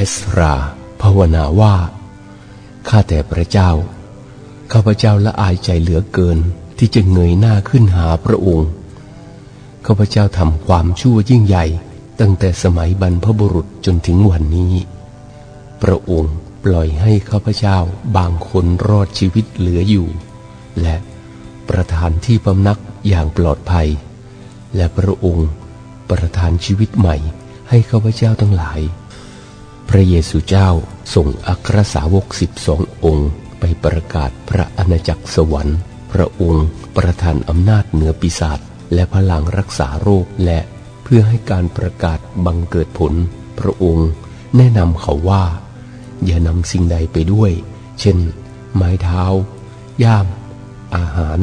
เอสราภาวนาว่า ข้าแต่พระเจ้า ข้าพเจ้าละอายใจเหลือเกินที่จะเงยหน้าขึ้นหาพระองค์ ข้าพเจ้าทำความชั่วยิ่งใหญ่ ตั้งแต่สมัยบรรพบุรุษจนถึงวันนี้ พระองค์ปล่อยให้ข้าพเจ้าบางคนรอดชีวิตเหลืออยู่ และประทานที่พำนักอย่างปลอดภัย และพระองค์ประทานชีวิตใหม่ให้ข้าพเจ้าทั้งหลาย พระเยซูเจ้าส่งอัครสาวกสิบสององค์ไปประกาศพระอาณาจักรสวรรค์ พระองค์ประทานอำนาจเหนือปีศาจและพลังรักษาโรคและเพื่อให้การประกาศบังเกิดผล พระองค์แนะนำเขาว่า อย่านำสิ่งใดไปด้วย เช่น ไม้เท้า ย่าม อาหาร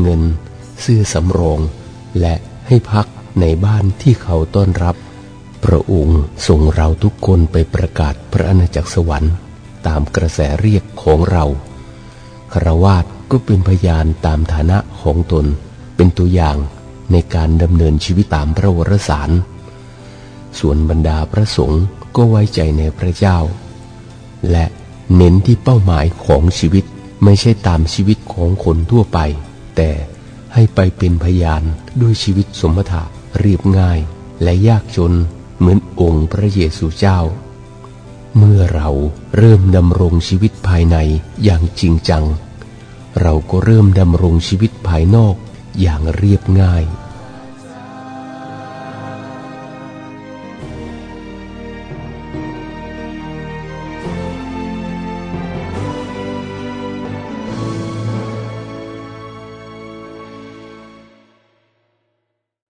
เงิน เสื้อสำรอง และให้พักในบ้านที่เขาต้อนรับ พระองค์ส่งเราทุกคนไปประกาศพระอาณาจักรสวรรค์ตามกระแสเรียกของเราคารวาสก็เป็นพยานตามฐานะของตน เป็นตัวอย่างในการดำเนินชีวิตตามพระวรสาร ส่วนบรรดาพระสงฆ์ก็ไว้ใจในพระเจ้า และเน้นที่เป้าหมายของชีวิตไม่ใช่ตามชีวิตของคนทั่วไป แต่ให้ไปเป็นพยานด้วยชีวิตสมถะเรียบง่ายและยากจน เหมือนองค์พระเยซูเจ้า เมื่อเราเริ่มดำรงชีวิตภายในอย่างจริงจัง เราก็เริ่มดำรงชีวิตภายนอกอย่างเรียบง่าย